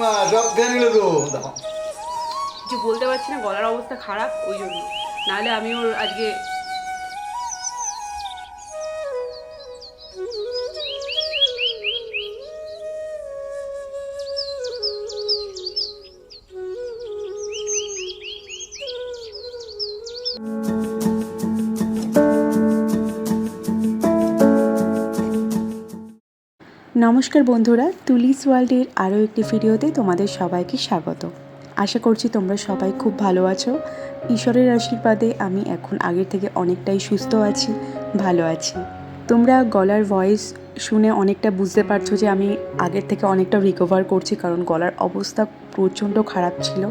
মা সব কিছু বলতে পারছি না, গলার অবস্থা খারাপ, ওই জন্য। নাহলে আমি ওর আজকে নমস্কার বন্ধুরা, তুলিস ওয়ার্ল্ডের আরও একটি ভিডিওতে তোমাদের সবাইকে স্বাগত। আশা করছি তোমরা সবাই খুব ভালো আছো। ঈশ্বরের আশীর্বাদে আমি এখন আগের থেকে অনেকটাই সুস্থ আছি, ভালো আছি। তোমরা গলার ভয়েস শুনে অনেকটা বুঝতে পারছ যে আমি আগের থেকে অনেকটা রিকভার করছি, কারণ গলার অবস্থা প্রচণ্ড খারাপ ছিল,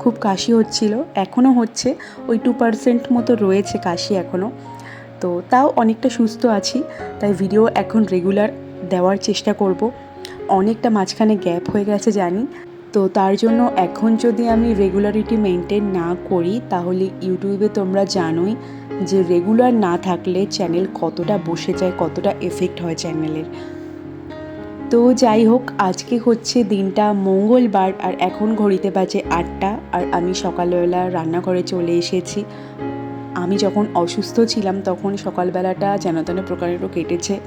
খুব কাশি হচ্ছিল। এখনও হচ্ছে, ওই টু পার্সেন্ট মতো রয়েছে কাশি এখনও তো তাও অনেকটা সুস্থ আছি, তাই ভিডিও এখন রেগুলার দেওয়ার চেষ্টা করব। অনেকটা মাঝখানে গ্যাপ হয়ে গেছে জানি। তো তার জন্য এখন যদি আমি রেগুলারিটি মেনটেন না করি, তাহলে ইউটিউবে তোমরা জানোই যে রেগুলার না থাকলে চ্যানেল কতটা বসে যায়, কতটা এফেক্ট হয় চ্যানেলের তো যাই হোক, আজকে হচ্ছে দিনটা মঙ্গলবার আর এখন ঘড়িতে বাজে আটটা আর আমি সকালবেলা রান্নাঘরে চলে এসেছি। আমি যখন অসুস্থ ছিলাম তখন সকালবেলাটা যেন তেন প্রকারেরও কেটেছে।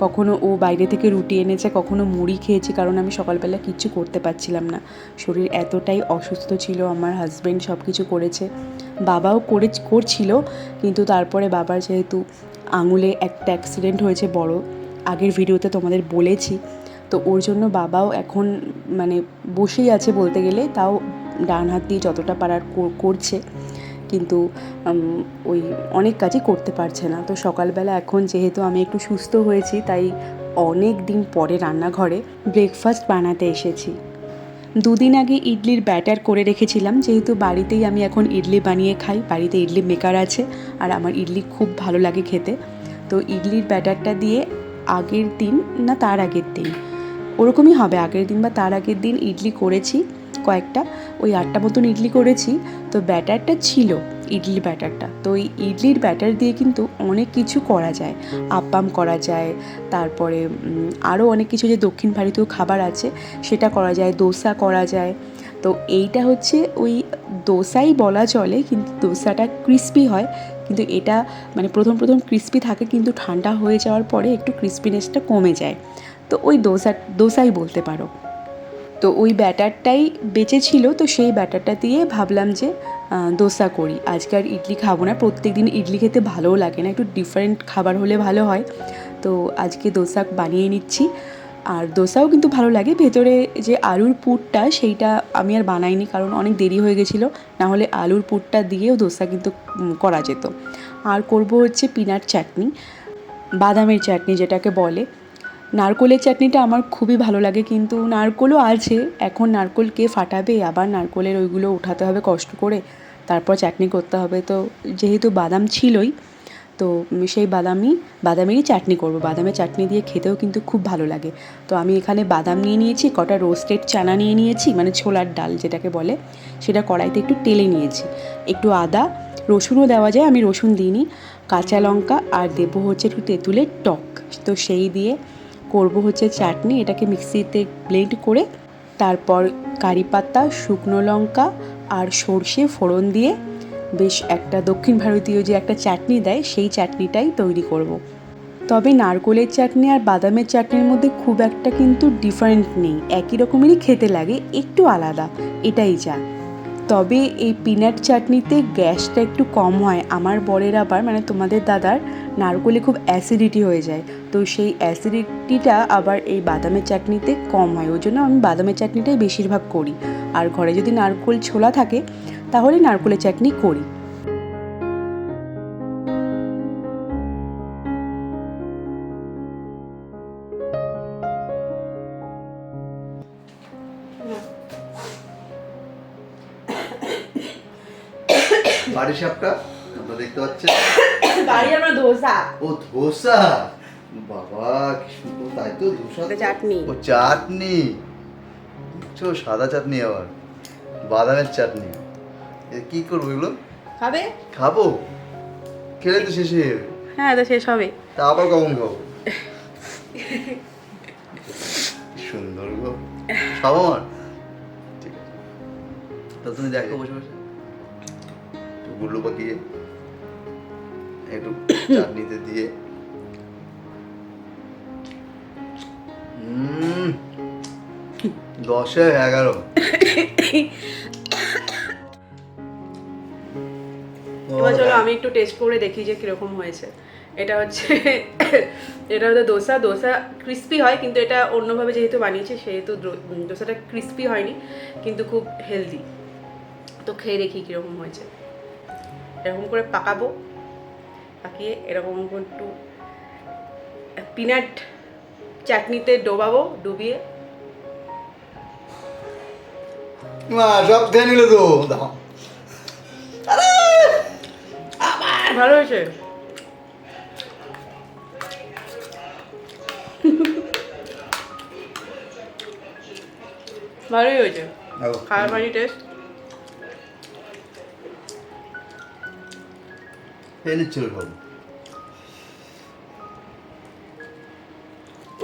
কখনো ও বাইরে থেকে রুটি এনেছে, কখনো মুড়ি খেয়েছি, কারণ আমি সকালবেলা কিচ্ছু করতে পারছিলাম না। শরীর এতটাই অসুস্থ ছিল, আমার হাজব্যান্ড সব কিছু করেছে। বাবাও করে, করছিল, কিন্তু তারপরে বাবার যেহেতু আঙুলে একটা অ্যাক্সিডেন্ট হয়েছে বড়, আগের ভিডিওতে তোমাদের বলেছি, তো ওর জন্য বাবাও এখন মানে বসেই আছে বলতে গেলে, তাও ডান হাত দিয়ে যতটা পারার কর- করছে। কিন্তু ওই অনেক কাজই করতে পারছে না। তো সকালবেলা এখন যেহেতু আমি একটু সুস্থ হয়েছি, তাই অনেক দিন পরে রান্নাঘরে ব্রেকফাস্ট বানাতে এসেছি। দুদিন আগে ইডলির ব্যাটার করে রেখেছিলাম, যেহেতু বাড়িতেই আমি এখন ইডলি বানিয়ে খাই, বাড়িতে ইডলি মেকার আছে, আর আমার ইডলি খুব ভালো লাগে খেতে। তো ইডলির ব্যাটারটা দিয়ে আগের দিন না তার আগের দিন, ওরকমই হবে, আগের দিন বা তার আগের দিন ইডলি করেছি। কয়েকটা। ওই আটটা মতন ইডলি করেছি। তো ব্যাটারটা ছিল ইডলির ব্যাটারটা। তো ওই ইডলির ব্যাটার দিয়ে কিন্তু অনেক কিছু করা যায়। আপ্পাম করা যায়, তারপরে আরও অনেক কিছু যে দক্ষিণ ভারতীয় খাবার আছে, সেটা করা যায়, দোসা করা যায়। তো এইটা হচ্ছে ওই দোসাই বলা চলে, কিন্তু দোসাটা ক্রিস্পি হয়। কিন্তু এটা মানে প্রথম প্রথম ক্রিস্পি থাকে, কিন্তু ঠান্ডা হয়ে যাওয়ার পরে একটু ক্রিস্পিনেসটা কমে যায়। তো ওই দোসা, দোসাই বলতে পারো। তো ওই ব্যাটারটাই বেঁচে ছিল, তো সেই ব্যাটারটা দিয়ে ভাবলাম যে দোসা করি। আজকে আর ইডলি খাব না প্রত্যেক দিন ইডলি খেতে ভালোও লাগে না, একটু ডিফারেন্ট খাবার হলে ভালো হয়। তো আজকে দোসা বানিয়ে নিচ্ছি। আর দোসাও কিন্তু ভালো লাগে, ভেতরে যে আলুর পুরটা সেইটা আমি আর বানাইনি, কারণ অনেক দেরি হয়ে গেছিল নাহলে আলুর পুরটা দিয়েও দোসা কিন্তু করা যেত। আর করব হচ্ছে পিনাট চাটনি, বাদামের চাটনি যেটাকে বলে। নারকোলের চাটনিটা আমার খুবই ভালো লাগে, কিন্তু নারকোলও আছে। এখন নারকোল কে ফাটাবে? আবার নারকোলের ওইগুলো উঠাতে হবে কষ্ট করে, তারপর চাটনি করতে হবে। তো যেহেতু বাদাম ছিলই, তো সেই বাদামই বাদামেরই চাটনি করব। বাদামের চাটনি দিয়ে খেতেও কিন্তু খুব ভালো লাগে। তো আমি এখানে বাদাম নিয়ে নিয়েছি, কটা রোস্টেড চানা নিয়ে নিয়েছি মানে ছোলার ডাল যেটাকে বলে, সেটা কড়াইতে একটু তেলে নিয়েছি। একটু আদা, রসুনও দেওয়া যায়, আমি রসুন দিইনি, কাঁচা লঙ্কা আর দেবো হচ্ছে একটু তেঁতুলের টক। তো সেই দিয়ে করব হচ্ছে চাটনি, এটাকে মিক্সিতে ব্লেন্ড করে তারপর কারি পাতা, শুকনো লঙ্কা আর সর্ষে ফোড়ন দিয়ে বেশ একটা দক্ষিণ ভারতীয় যে একটা চাটনি দেয়, সেই চাটনিটাই তৈরি করব। তবে নারকোলের চাটনি আর বাদামের চাটনির মধ্যে খুব একটা কিন্তু ডিফারেন্ট নেই, একই রকমেরই খেতে লাগে, একটু আলাদা, এটাই যা তবে এই পিনাট চাটনিতে গ্যাসটা একটু কম হয়। আমার বরের আবার মানে তোমাদের দাদার, নারকোলে খুব অ্যাসিডিটি হয়ে যায়। তো সেই অ্যাসিডিটিটা আবার এই বাদামের চাটনিতে কম হয়। ওই জন্য আমি বাদামের চাটনিটাই বেশিরভাগ করি। আর ঘরে যদি নারকোল ছোলা থাকে, তাহলে নারকোলের চাটনি করি। বাড়ি সাপটা? আপনারা দেখতে পাচ্ছেন? বাড়ি আমরা দোসা ও ধোসা? বাবা কি সুন্দর তাই তো ধোসা চাটনি। ও চাটনি? চো সাদা চাটনি আবার। বাদামের চাটনি। এ কি করব এগুলো? খাবে? খাব। খেলে তো শেষ হয়ে যাবে। হ্যাঁ তো শেষ হবে। তা আবার কখন খাব? সুন্দর গো। খাব আমার? তো তুমি দেখো বসে বসে। গুল্লু পাকিয়ে একটু চাটনিতে দিয়ে। দশে এগারো। এবার চলো আমি একটু টেস্ট করে দেখি যে কীরকম হয়েছে। এটা হচ্ছে এটা হচ্ছে দোসা। দোসা ক্রিস্পি হয় কিন্তু এটা অন্যভাবে যেহেতু বানিয়েছে সেহেতু দোসাটা ক্রিস্পি হয়নি কিন্তু খুব হেলদি তো খেয়ে দেখি কীরকম হয়েছে। এরকম করে পাকাবো। পাকিয়ে এরকম একটু পিনাট চাটনিতে ডোবাবো ডুবিয়ে। মা সব খেয়ে নিল তো। দাও। ভালো হয়েছে। ভালোই হয়েছে। খাওয়ার পানি টেস্ট নিচ্ছিল সব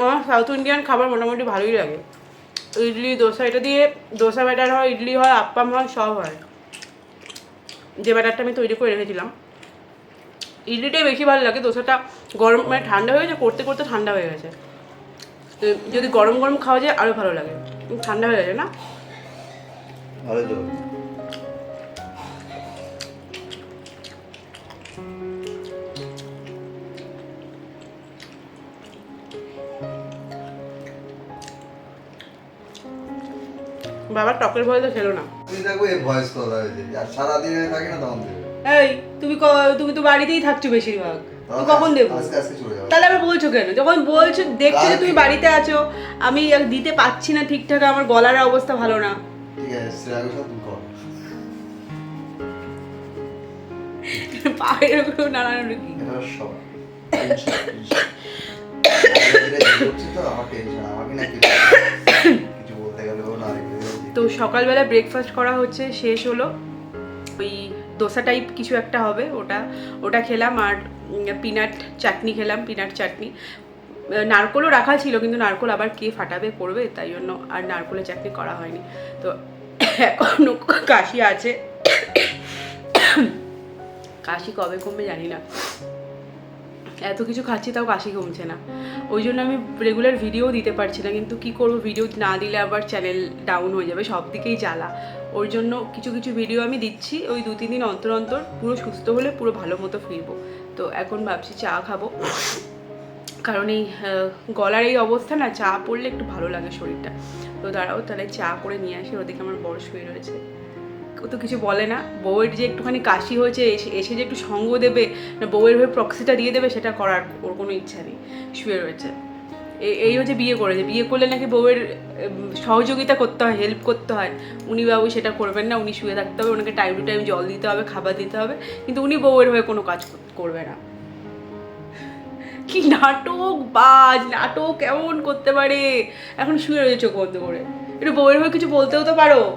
আমার সাউথ ইন্ডিয়ান খাবার মোটামুটি ভালোই লাগে। ইডলি দোসা এটা দিয়ে দোসা ব্যাটার হয় ইডলি হয় আপ্পাম হয় সব হয়। যে ব্যাটারটা আমি তৈরি করে রেখেছিলাম। ইডলিটাই বেশি ভালো লাগে দোসাটা গরম মানে ঠান্ডা হয়ে গেছে করতে করতে ঠান্ডা হয়ে গেছে। তো যদি গরম গরম খাওয়া যায় আরও ভালো লাগে। ঠান্ডা হয়ে গেছে না? ভালো বাবা টকের ভয় তো খেলো না। তুমি দেখো এই ভয়েস হয়েছে। আর সারাদিন আমি থাকি না তখন এই তুমি তুমি তো বাড়িতেই থাকছো বেশিরভাগ। তুমি কখন দেবো? তাহলে আবার বলছো কেন? যখন বলছো দেখছ যে তুমি বাড়িতে আছো আমি দিতে পারছি না ঠিকঠাক আমার গলার অবস্থা ভালো না। ঠিক আছে পায়ের উপরে নাড়ানো কি? সব। তো সকালবেলা ব্রেকফাস্ট করা হচ্ছে, শেষ হলো। ওই দোসা টাইপ কিছু একটা হবে ওটা। ওটা খেলাম আর পিনাট চাটনি খেলাম পিনাট চাটনি নারকোলও রাখা ছিল, কিন্তু নারকোল আবার কে ফাটাবে, করবে, তাই জন্য আর নারকোলের চাটনি করা হয়নি। তো এখনও কাশি আছে। কাশি কবে কমবে জানি না। এত কিছু খাচ্ছি তাও কাশি কমছে না। ওই জন্য আমি রেগুলার ভিডিও দিতে পারছি না, কিন্তু কি করব ভিডিও না দিলে আবার চ্যানেল ডাউন হয়ে যাবে, সব দিকেই জ্বালা। ওর জন্য কিছু কিছু ভিডিও আমি দিচ্ছি, ওই দু, তিন দিন অন্তর অন্তর পুরো সুস্থ হলে পুরো ভালো মতো ফিরবো। তো এখন ভাবছি চা খাব। কারণ এই গলার এই অবস্থা না, চা পড়লে একটু ভালো লাগে শরীরটা। তো দাঁড়াও, তাহলে চা করে নিয়ে আসি, ওদিকে আমার বড় শুয়ে রয়েছে। ও তো কিছু বলে না। বউয়ের যে একটুখানি কাশি হয়েছে, এসে এসে যে একটু সঙ্গ দেবে, না বউয়ের হয়ে প্রক্সিটা দিয়ে দেবে, সেটা করার ওর কোনো ইচ্ছা নেই। শুয়ে রয়েছে। এই হচ্ছে বিয়ে করেছে। বিয়ে করলে নাকি বউয়ের সহযোগিতা করতে হয় হেল্প করতে হয়। উনি বাবু সেটা করবেন না, উনি শুয়ে থাকতে হবে, ওনাকে টাইম টু টাইম জল দিতে হবে, খাবার দিতে হবে, কিন্তু উনি বউয়ের হয়ে কোনো কাজ করবে না। কি নাটক, বাজ, নাটক কেমন করতে পারে? এখন শুয়ে রয়েছে চোখ বন্ধ করে। একটু বউয়ের হয়ে কিছু বলতেও তো পারো।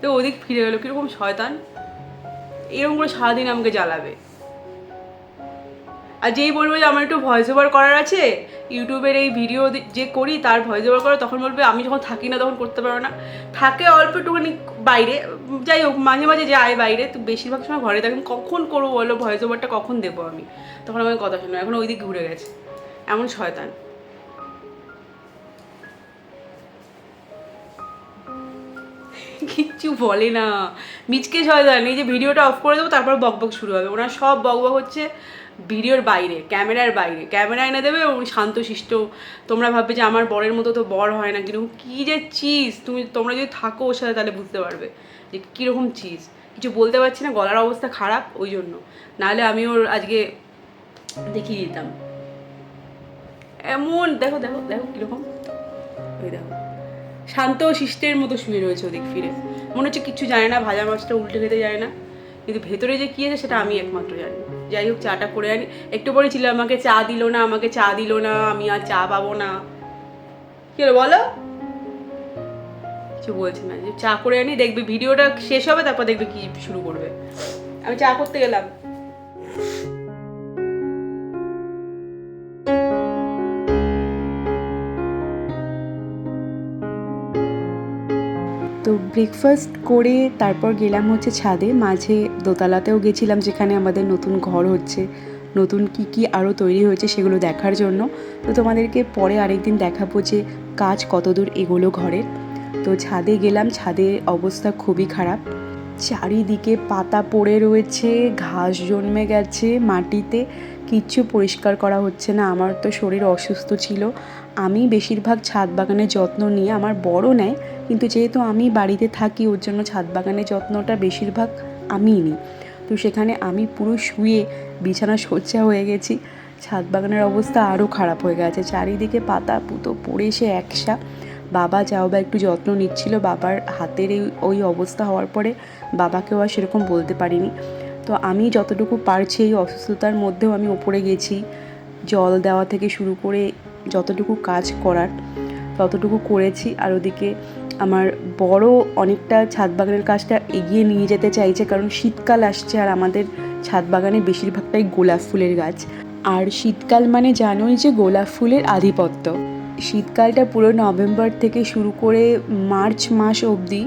তো ওদিক ফিরে গেলো কীরকম শয়তান। এরকম করে সারাদিন আমাকে জ্বালাবে। আর যেই বলবে যে আমার একটু ভয়েস ওভার করার আছে, ইউটিউবের এই ভিডিও যে করি, তার ভয়েস ওভার করো, তখন বলবে, আমি যখন থাকি না, তখন করতে পারো না। থাকে অল্প একটুখানি বাইরে, যাই হোক, মাঝে মাঝে যায় বাইরে, তো বেশিরভাগ সময় ঘরে থাকেন কখন করব বলো ভয়েস ওভারটা কখন দেবো আমি? তখন আমাকে কথা শোনো এখন ওই দিক ঘুরে গেছে। এমন শয়তান। কিচ্ছু বলে না। মিচকে শয়তান এই যে ভিডিওটা অফ করে দেবো, তারপর বকবক শুরু হবে। ওনার সব বকবক হচ্ছে ভিডিওর বাইরে, ক্যামেরার বাইরে। ক্যামেরা এনে দেবে, উনি শান্তশিষ্ট তোমরা ভাববে যে আমার বরের মতো তো বর হয় না, কীরকম কী যে চিজ। তুমি, তোমরা যদি থাকো ওর সাথে, তাহলে বুঝতে পারবে যে কীরকম চিজ। কিছু বলতে পারছি না, গলার অবস্থা খারাপ, ওই জন্য। নাহলে আমি ওর আজকে দেখিয়ে দিতাম। এমন, দেখো দেখো দেখো কীরকম। ওই দেখো। শান্ত, শিষ্টের মতো শুয়ে রয়েছে ওদিক ফিরে। মনে হচ্ছে কিচ্ছু জানে না ভাজা মাছটা উল্টে খেতে জানে না। কিন্তু ভেতরে যে কী আছে সেটা আমি একমাত্র জানি। যাই হোক, চাটা করে আনি। একটু পরে ছিল আমাকে চা দিল না, আমাকে চা দিল না, আমি আর চা পাবো না। কি হলো বলো? কিছু বলছে না। যে চা করে আনি, দেখবে ভিডিওটা শেষ হবে, তারপর দেখবে কি শুরু করবে। আমি চা করতে গেলাম। তো ব্রেকফাস্ট করে তারপর গেলাম হচ্ছে ছাদে। মাঝে দোতলাতেও গেছিলাম যেখানে আমাদের নতুন ঘর হচ্ছে। নতুন কি কি আরও তৈরি হয়েছে সেগুলো দেখার জন্য। তো তোমাদেরকে পরে আরেকদিন দেখাবো যে কাজ কতদূর এগোলো ঘরের। তো ছাদে গেলাম ছাদের অবস্থা খুবই খারাপ। চারিদিকে পাতা পড়ে রয়েছে, ঘাস জন্মে গেছে মাটিতে। কিচ্ছু পরিষ্কার করা হচ্ছে না। আমার তো শরীর অসুস্থ ছিল। আমি বেশিরভাগ ছাদ বাগানের যত্ন নিয়ে আমার বড় নেয় কিন্তু যেহেতু আমি বাড়িতে থাকি, ওর জন্য ছাদ বাগানের যত্নটা বেশিরভাগ আমিই নিই। তো সেখানে আমি পুরো শুয়ে বিছানা শয্যা হয়ে গেছি। ছাদ বাগানের অবস্থা আরও খারাপ হয়ে গেছে। চারিদিকে পাতা পুতো পড়ে এসে একসা। বাবা যাও বা একটু যত্ন নিচ্ছিল। বাবার হাতের এই, ওই অবস্থা হওয়ার পরে বাবাকেও আর সেরকম বলতে পারিনি। তো আমি যতটুকু পারছি এই অসুস্থতার মধ্যেও আমি ওপরে গেছি। জল দেওয়া থেকে শুরু করে যতটুকু কাজ করার, ততটুকু করেছি। আর ওদিকে আমার বড় অনেকটা ছাদ বাগানের কাজটা এগিয়ে নিয়ে যেতে চাইছে, কারণ শীতকাল আসছে আর আমাদের ছাদ বাগানে বেশিরভাগটাই গোলাপ ফুলের গাছ। আর শীতকাল মানে জানোই যে গোলাপ ফুলের আধিপত্য। শীতকালটা পুরো নভেম্বর থেকে শুরু করে মার্চ মাস অবধি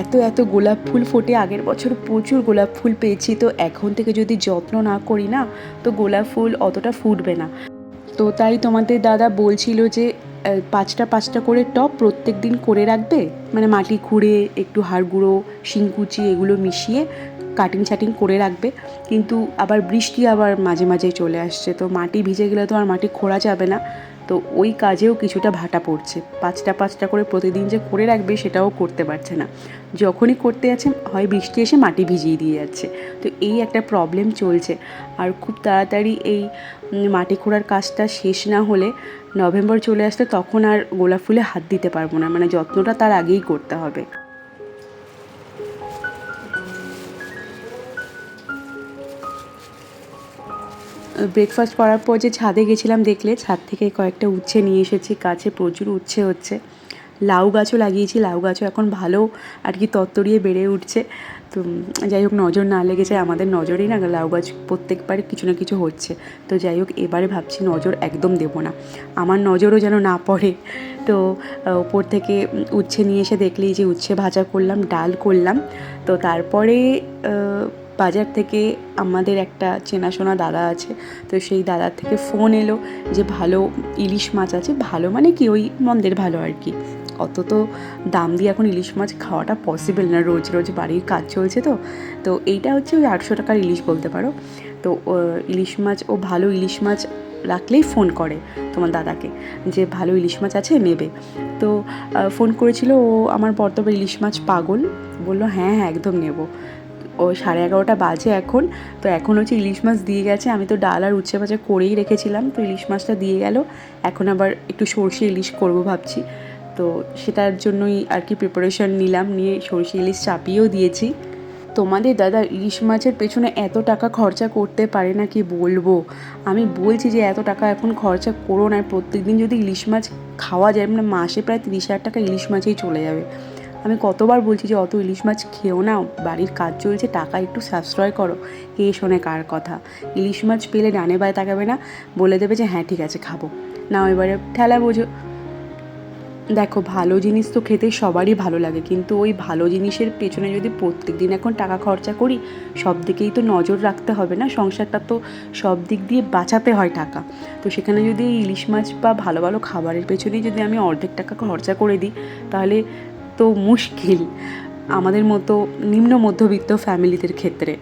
এত এত গোলাপ ফুল ফোটে। আগের বছর প্রচুর গোলাপ ফুল পেয়েছি, তো এখন থেকে যদি যত্ন না করি না, তো গোলাপ ফুল অতটা ফুটবে না। তো তাই তোমাদের দাদা বলছিল যে পাঁচটা পাঁচটা করে টপ প্রত্যেক দিন করে রাখবে। মানে মাটি খুঁড়ে, একটু হাড় গুঁড়ো, শিংকুচি এগুলো মিশিয়ে কাটিং ছাটিং করে রাখবে। কিন্তু আবার বৃষ্টি আবার মাঝে মাঝে চলে আসছে। তো মাটি ভিজে গেলে তো আর মাটি খোঁড়া যাবে না। তো ওই কাজেও কিছুটা ভাটা পড়ছে। পাঁচটা পাঁচটা করে প্রতিদিন যে করে রাখবে সেটাও করতে পারছে না। যখনই করতে যাচ্ছে হয় বৃষ্টি এসে মাটি ভিজিয়ে দিয়ে যাচ্ছে। তো এই একটা প্রবলেম চলছে। আর খুব তাড়াতাড়ি এই মাটি খোঁড়ার কাজটা শেষ না হলে নভেম্বর চলে আসতে তখন আর গোলাপ ফুলে হাত দিতে পারব না। মানে যত্নটা তার আগেই করতে হবে। ব্রেকফাস্ট করার পর যে ছাদে গেছিলাম দেখলে, ছাদ থেকে কয়েকটা উচ্ছে নিয়ে এসেছি, গাছে প্রচুর উচ্ছে হচ্ছে। লাউ গাছও লাগিয়েছি, লাউ গাছও এখন ভালো আর কি তত্তরিয়ে বেড়ে উঠছে। তো যাই হোক, নজর না লেগে যায় আমাদের নজরেই না, লাউ গাছ প্রত্যেকবার কিছু না কিছু হচ্ছে। তো যাই হোক, এবারে ভাবছি নজর একদম দেবো না। আমার নজরও যেন না পড়ে। তো ওপর থেকে উচ্ছে নিয়ে এসে দেখলেই যে উচ্ছে ভাজা করলাম, ডাল করলাম। তো তারপরে বাজার থেকে আমাদের একটা চেনাশোনা দাদা আছে, তো সেই দাদার থেকে ফোন এলো যে ভালো ইলিশ মাছ আছে, ভালো মানে কি ওই মন্দের ভালো আর কি। অত তো দাম দিয়ে এখন ইলিশ মাছ খাওয়াটা পসিবল না, রোজ রোজ বাড়ির কাজ চলছে তো তো এইটা হচ্ছে ওই আটশো টাকার ইলিশ বলতে পারো। তো ইলিশ মাছ, ও ভালো ইলিশ মাছ রাখলেই ফোন করে তোমার দাদাকে যে ভালো ইলিশ মাছ আছে নেবে। তো ফোন করেছিল ও আমার বর্তমান ইলিশ মাছ পাগল, বলল হ্যাঁ হ্যাঁ একদম নেব। ও সাড়ে এগারোটা বাজে এখন। তো এখন হচ্ছে ইলিশ মাছ দিয়ে গেছে। আমি তো ডাল আর উচ্ছে ভাজা করেই রেখেছিলাম। তো ইলিশ মাছটা দিয়ে গেল। এখন আবার একটু সর্ষে ইলিশ করব ভাবছি। তো সেটার জন্যই আর কি প্রিপারেশন নিলাম। নিয়ে সর্ষে ইলিশ চাপিয়েও দিয়েছি। তোমাদের দাদা ইলিশ মাছের পেছনে এত টাকা খরচা করতে পারে না কি বলব? আমি বলছি যে এত টাকা এখন খরচা করো না। প্রত্যেকদিন যদি ইলিশ মাছ খাওয়া যায় মানে মাসে প্রায় তিরিশ হাজার টাকা ইলিশ মাছেই চলে যাবে। কতবার বলছি যে অত ইলিশ মাছ খেও না, বাড়ির কাজ চলছে, টাকা একটু সাশ্রয় করো। কে শোনে কার কথা? ইলিশ মাছ পেলে ডানে বায়ে তাকাবে না, বলে দেবে যে হ্যাঁ ঠিক আছে, খাব। না এবারে ঠেলা বোঝো। দেখো, ভালো জিনিস তো খেতে সবারই ভালো লাগে, কিন্তু ওই ভালো জিনিসের পেছনে যদি প্রত্যেক দিন এখন টাকা খরচা করি, সব দিকেই তো নজর রাখতে হবে না, সংসারটা তো সব দিক দিয়ে বাঁচাতে হয় টাকা। তো সেখানে যদি ইলিশ মাছ বা ভালো ভালো খাবারের পেছনেই যদি আমি অর্ধেক টাকা খরচা করে দিই, তাহলে তো মুশকিল আমাদের মতো নিম্ন মধ্যবিত্ত ফ্যামিলিদের ক্ষেত্রে।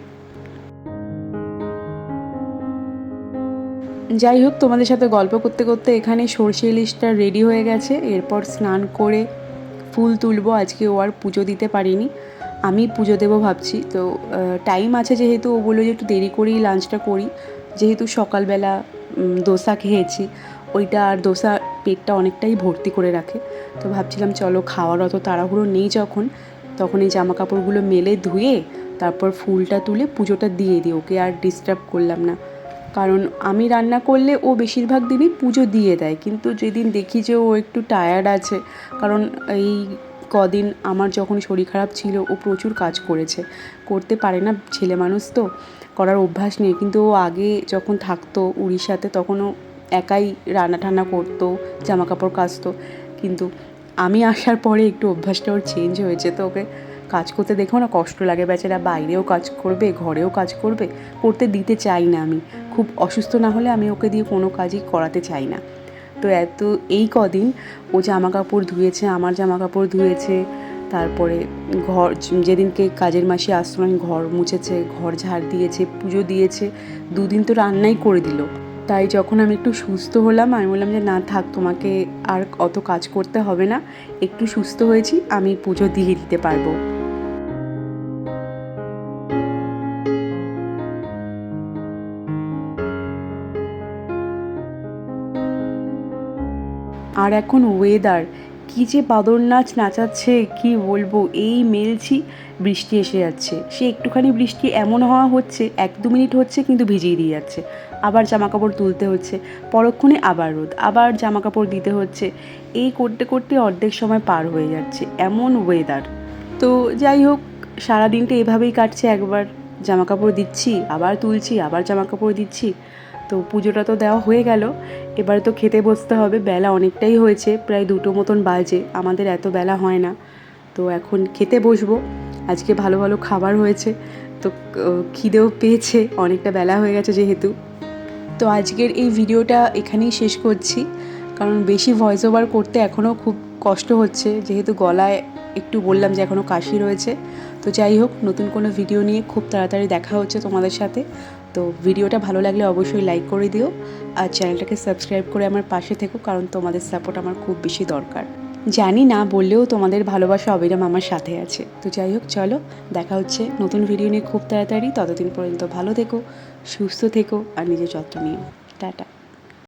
যাই হোক, তোমাদের সাথে গল্প করতে করতে এখানে সর্ষে ইলিশটা রেডি হয়ে গেছে। এরপর স্নান করে ফুল তুলবো। আজকে ও আর পুজো দিতে পারিনি। আমি পুজো দেবো ভাবছি। তো টাইম আছে যেহেতু, ও বলল যে একটু দেরি করেই লাঞ্চটা করি। যেহেতু সকালবেলা দোসা খেয়েছি। ওইটা আর দোসা পেটটা অনেকটাই ভর্তি করে রাখে। তো ভাবছিলাম, চলো খাওয়ার অত তাড়াহুড়ো নেই যখন। তখন এই জামা কাপড়গুলো মেলে ধুয়ে তারপর ফুলটা তুলে পুজোটা দিয়ে দিই, ওকে আর ডিস্টার্ব করলাম না। কারণ আমি রান্না করলে ও বেশিরভাগ দিনই পুজো দিয়ে দেয়, কিন্তু যেদিন দেখি যে ও একটু টায়ার্ড আছে, কারণ এই কদিন আমার যখন শরীর খারাপ ছিল, ও প্রচুর কাজ করেছে। করতে পারে না ছেলে মানুষ তো, করার অভ্যাস নেই, কিন্তু ও আগে যখন থাকতো উড়িষ্যাতে তখন ও একাই রান্না টান্না করতো জামা কাপড় কাচতো। কিন্তু আমি আসার পরে একটু অভ্যাসটা ওর চেঞ্জ হয়েছে তো ওকে। কাজ করতে দেখো না কষ্ট লাগে, বেচারা বাইরেও কাজ করবে, ঘরেও কাজ করবে, করতে দিতে চাই না আমি। খুব অসুস্থ না হলে আমি ওকে দিয়ে কোনো কাজই করাতে চাই না। তো এত, এই কদিন ও জামা কাপড় ধুয়েছে, আমার জামা কাপড় ধুয়েছে, তারপরে ঘর, যেদিনকে কাজের মাসি আসতো না, ঘর মুছেছে, ঘর ঝাড় দিয়েছে, পুজো দিয়েছে, দুদিন তো রান্নাই করে দিল। তাই যখন আমি একটু সুস্থ হলাম, আমি বললাম যে, না থাক, তোমাকে আর অত কাজ করতে হবে না। একটু সুস্থ হয়েছি, আমি পুজো দিয়ে দিতে পারব। আর এখন ওয়েদার কী যে বাদর নাচ নাচাচ্ছে, কি বলব? এই মেলছি, বৃষ্টি এসে যাচ্ছে। সে একটুখানি বৃষ্টি এমন হওয়া হচ্ছে, এক দু মিনিট হচ্ছে কিন্তু ভিজিয়ে দিয়ে যাচ্ছে। আবার জামা কাপড় তুলতে হচ্ছে, পরক্ষণে আবার রোদ, আবার জামা কাপড় দিতে হচ্ছে। এই করতে করতে অর্ধেক সময় পার হয়ে যাচ্ছে, এমন ওয়েদার তো যাই হোক, সারাদিনটা এভাবেই কাটছে একবার। জামা কাপড় দিচ্ছি, আবার তুলছি, আবার জামা কাপড় দিচ্ছি। তো পুজোটা তো দেওয়া হয়ে গেল। এবারে তো খেতে বসতে হবে। বেলা অনেকটাই হয়েছে, প্রায় দুটো মতন বাজে। আমাদের এত বেলা হয় না। তো এখন খেতে বসবো। আজকে ভালো ভালো খাবার হয়েছে। তো খিদেও পেয়েছে। অনেকটা বেলা হয়ে গেছে যেহেতু। তো আজকের এই ভিডিওটা এখানেই শেষ করছি। কারণ বেশি ভয়েস ওভার করতে এখনও খুব কষ্ট হচ্ছে। যেহেতু গলায় একটু বললাম যে এখনও কাশি রয়েছে। তো যাই হোক, নতুন কোনো ভিডিও নিয়ে খুব তাড়াতাড়ি দেখা হচ্ছে তোমাদের সাথে। তো ভিডিওটা ভালো লাগলে অবশ্যই লাইক করে দিও আর চ্যানেলটাকে সাবস্ক্রাইব করে আমার পাশে থেকো, কারণ তোমাদের সাপোর্ট আমার খুব বেশি দরকার। জানি না বললেও তোমাদের ভালোবাসা অবিরাম আমার সাথে আছে। তো যাই হোক, চলো, দেখা হচ্ছে নতুন ভিডিও নিয়ে খুব তাড়াতাড়ি। ততদিন পর্যন্ত ভালো থেকো, সুস্থ থেকো, আর নিজের যত্ন নিও। টাটা।